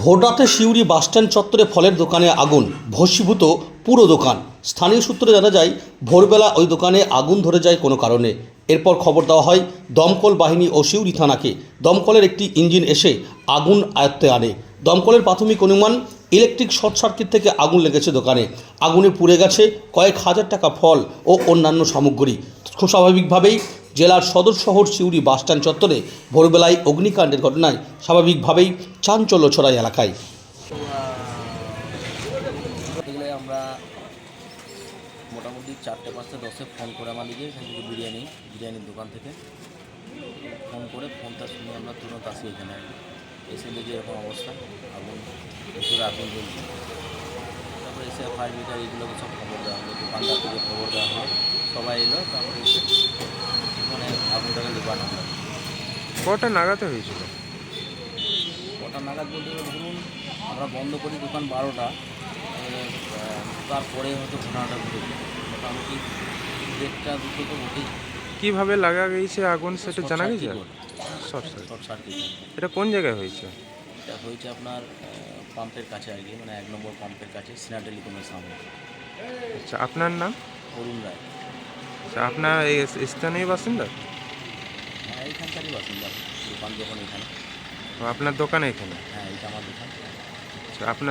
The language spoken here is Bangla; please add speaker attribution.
Speaker 1: ভোররাতে সিউড়ি বাসস্ট্যান্ড চত্বরে ফলের দোকানে আগুন, ভস্মীভূত পুরো দোকান। স্থানীয় সূত্রে জানা যায়, ভোরবেলা ওই দোকানে আগুন ধরে যায় কোনো কারণে। এরপর খবর দেওয়া হয়, দমকল বাহিনী ও সিউড়ি থানাকে দমকলের একটি ইঞ্জিন এসে আগুন আয়ত্তে আনে। দমকলের প্রাথমিক অনুমান, ইলেকট্রিক শর্ট সার্কিট থেকে আগুন লেগেছে দোকানে। আগুনে পুড়ে গেছে কয়েক হাজার টাকা ফল ও অন্যান্য সামগ্রী। খুব স্বাভাবিকভাবেই জেলার সদর শহর সিউড়ি বাসস্ট্যান্ড চত্বরে ভোরবেলায় অগ্নিকাণ্ডের ঘটনায় স্বাভাবিকভাবেই চাঞ্চল্য ছড়ায় এলাকায়।
Speaker 2: আমরা মোটামুটি চারটে পাঁচটা দশে ফোন করে আমাদেরকে, এখান থেকে বিরিয়ানি, বিরিয়ানির দোকান থেকে। ফোন করে ফোনটা শুনে আমরা তুরন্ত আসি এখানে। এসে দেখি এরকম অবস্থা, আগুন ভিতরে আগুন জ্বলছে। তারপরে এসে ফায়ার ব্রিগেড এইগুলোকে সব খবর দেওয়া হলো দোকানদার থেকে খবর দেওয়া হলো। সবাই এলো তারপরে এসে মানে আগুনটাকে হলো
Speaker 3: কটা নাগাতে হয়েছিল?
Speaker 2: কটা নাগাদ বলতে গেলে ধরুন আমরা বন্ধ করি দোকান বারোটা তারপরে হয়তো ঘটনাটা ঘটেছে। মোটামুটি দেড়টা দুটো তো ঘটেই
Speaker 3: কীভাবে লাগা গেছে আগুন সেটা জানা গেছে শর্ট সার্কিট। এটা কোন জায়গায় হয়েছে?
Speaker 2: এটা হয়েছে আপনার পাম্পের কাছে আর কি মানে এক নম্বর পাম্পের কাছে সিনা টেলিকমের সামনে।
Speaker 3: আচ্ছা আপনার নাম?
Speaker 2: অরুণ রায়।
Speaker 3: আচ্ছা আপনার এই স্থানীয় বাসিন্দা?
Speaker 2: হ্যাঁ এইখানকারই বাসিন্দা দোকান দোকান এখানে।
Speaker 3: আপনার দোকানে এখানে?
Speaker 2: হ্যাঁ এটা আমার দোকান।
Speaker 3: আচ্ছা আপনার